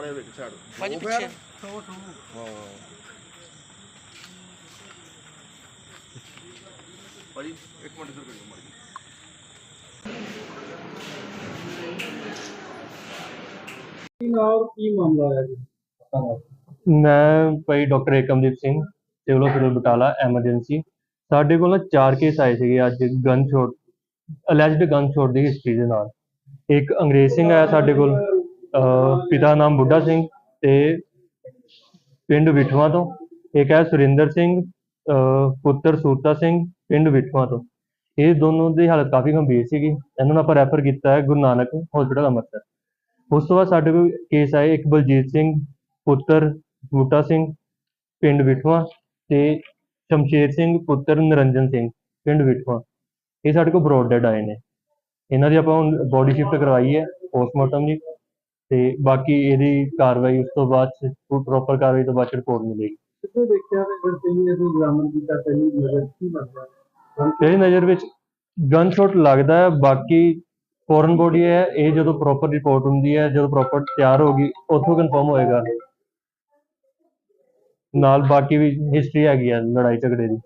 ਮਾਰੇ ਵਿੱਚ ਸਾਈਡ ਭਾਜੀ ਪਿੱਛੇ। ਭਾਜੀ ਇੱਕ ਮਿੰਟ ਇੱਧਰ ਕਰਿਓ ਮਾੜੀ ਮੈਂ ਭਾਈ doctor Ekamdeep Singh civil hospital Batala emergency. ਸਾਡੇ ਕੋਲ ਨਾ ਚਾਰ ਕੇਸ ਆਏ ਸੀਗੇ ਅੱਜ gun shot alleged gun shot ਦੀ ਹਿਸਟਰੀ ਦੇ ਨਾਲ। ਇੱਕ ਅੰਗਰੇਜ਼ ਸਿੰਘ ਆਇਆ ਸਾਡੇ ਕੋਲ। ਪਿਤਾ ਨਾਮ ਬੁੱਢਾ ਸਿੰਘ ਤੇ ਪਿੰਡ ਵਿਠਵਾ ਤੋਂ। ਇੱਕ ਹੈ ਸੁਰਿੰਦਰ ਸਿੰਘ, ਅਹ ਪੁੱਤਰ ਸੂਰਤਾ ਸਿੰਘ, ਪਿੰਡ ਵਿਠਵਾ ਤੋਂ। ਇਹ ਦੋਨੋਂ ਦੀ ਹਾਲਤ ਕਾਫੀ ਗੰਭੀਰ ਸੀਗੀ। ਇਹਨਾਂ ਨੂੰ ਆਪਾਂ ਰੈਫਰ ਕੀਤਾ ਹੈ ਗੁਰੂ ਨਾਨਕ ਹਸਪੀਟਲ ਅੰਮ੍ਰਿਤਸਰ। ਉਸ ਤੋਂ ਬਾਅਦ ਸਾਡੇ ਕੋਲ ਕੇਸ ਆਏ ਇੱਕ ਬਲਜੀਤ ਸਿੰਘ, ਪੁੱਤਰ ਬੂਟਾ ਸਿੰਘ, ਪਿੰਡ ਵਿਠਵਾ ਤੇ ਸ਼ਮਸ਼ੇਰ ਸਿੰਘ, ਪੁੱਤਰ ਨਿਰੰਜਨ ਸਿੰਘ, ਪਿੰਡ ਵਿਠਵਾ ਇਹ ਸਾਡੇ ਕੋਲ ਬਰੋਡ ਡੈਡ ਆਏ ਨੇ। ਇਹਨਾਂ ਦੀ ਆਪਾਂ ਹੁਣ ਬੋਡੀ ਸ਼ਿਫਟ ਕਰਵਾਈ ਹੈ ਪੋਸਟਮਾਰਟਮ ਦੀ ਤੇ ਬਾਕੀ ਇਹਦੀ ਕਾਰਵਾਈ ਉਸ ਤੋਂ ਬਾਅਦ ਪ੍ਰੋਪਰ ਕਾਰਵਾਈ ਤੋਂ ਬਾਅਦ ਰਿਪੋਰਟ ਮਿਲੇਗੀ। ਕਿਤੇ ਦੇਖਿਆ ਫਿਰ ਕੀਤਾ ਪਹਿਲੀ ਨਜ਼ਰ ਕੀ ਲੱਗਦਾ? ਮੇਰੀ ਨਜ਼ਰ ਵਿੱਚ ਗਨ ਸ਼ਾਟ ਲੱਗਦਾ ਹੈ ਬਾਕੀ ਫੋਰਨ ਬੋਡੀ ਹੈ ਇਹ ਜਦੋਂ ਪ੍ਰੋਪਰ ਰਿਪੋਰਟ ਹੁੰਦੀ ਹੈ ਜਦੋਂ ਪ੍ਰੋਪਰ ਤਿਆਰ ਹੋਗੀ ਉੱਥੋਂ ਕਨਫਰਮ ਹੋਏਗਾ। ਨਾਲ ਬਾਕੀ ਵੀ ਹਿਸਟਰੀ ਹੈਗੀ ਹੈ ਲੜਾਈ ਝਗੜੇ ਦੀ।